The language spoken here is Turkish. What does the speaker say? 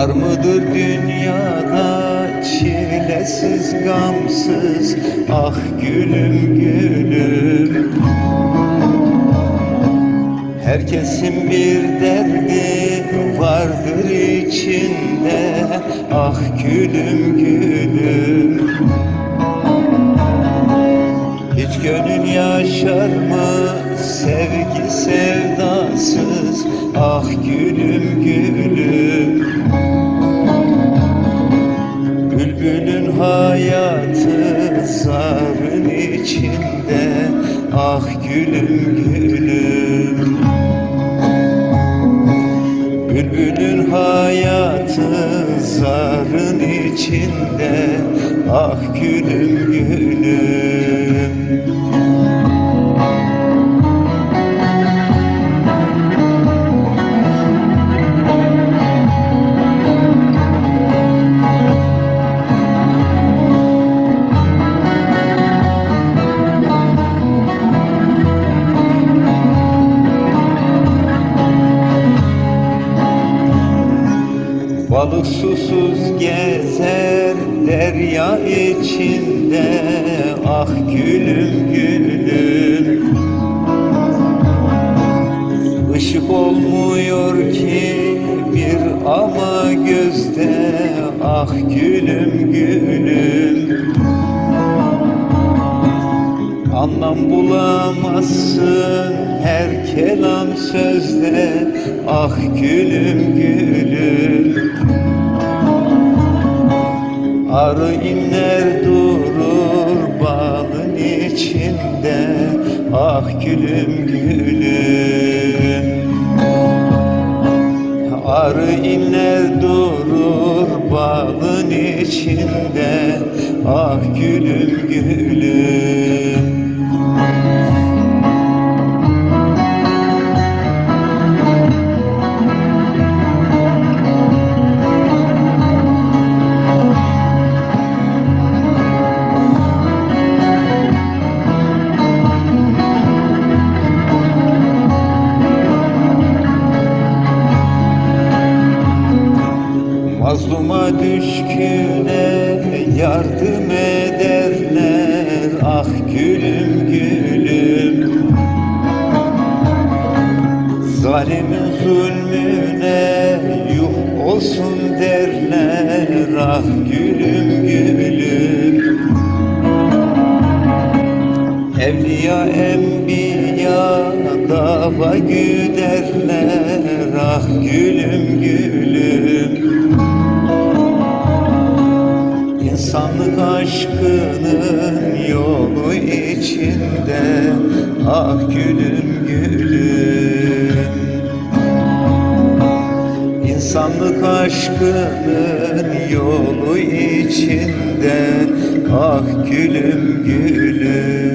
Var mıdır dünyada çilesiz gamsız? Ah gülüm gülüm. Herkesin bir derdi vardır içinde. Ah gülüm gülüm. Hiç gönül yaşar mı sevgi sevdasız? Ah gülüm gülüm gülüm. Bülbülün hayatı zarın içinde. Ah gülüm gülüm Balık susuz gezer derya içinde Ah gülüm gülüm. Işık olmuyor ki bir ama gözde Ah gülüm gülüm. Anlam bulamazsın her kelam sözde Ah gülüm gülüm. Arı inler durur balın içinde Ah gülüm gülüm. Arı inler durur balın içinde Ah gülüm gülüm Mazluma düşküne yardım ederler. Ah gülüm gülüm. Zalimin zulmüne yuh olsun derler. Ah gülüm gülüm. Evliya enbiya dava güderler. Ah gülüm aşkının yolu içinde Ah gülüm gülüm. İnsanlık aşkının yolu içinde Ah gülüm gülüm